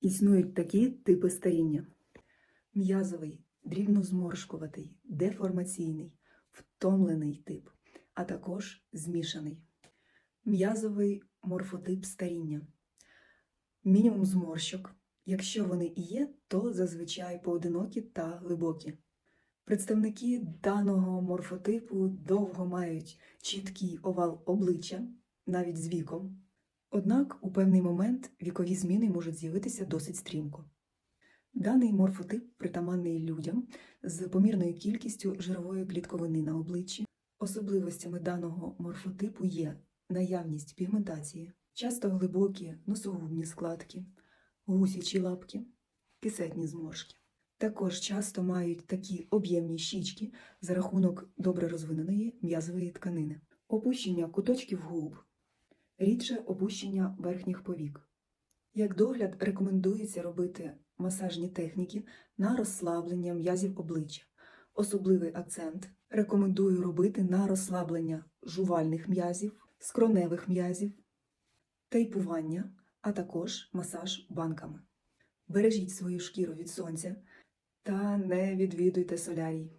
Існують такі типи старіння: м'язовий, дрібнозморшкуватий, деформаційний, втомлений тип, а також змішаний. М'язовий морфотип старіння. Мінімум зморщок. Якщо вони і є, то зазвичай поодинокі та глибокі. Представники даного морфотипу довго мають чіткий овал обличчя, навіть з віком. Однак у певний момент вікові зміни можуть з'явитися досить стрімко. Даний морфотип притаманний людям з помірною кількістю жирової клітковини на обличчі. Особливостями даного морфотипу є наявність пігментації, часто глибокі носогубні складки, гусячі лапки, кисетні зморшки. Також часто мають такі об'ємні щічки за рахунок добре розвиненої м'язової тканини, опущення куточків губ, рідше опущення верхніх повік. Як догляд рекомендується робити масажні техніки на розслаблення м'язів обличчя. Особливий акцент рекомендую робити на розслаблення жувальних м'язів, скроневих м'язів, тейпування, а також масаж банками. Бережіть свою шкіру від сонця та не відвідуйте солярій.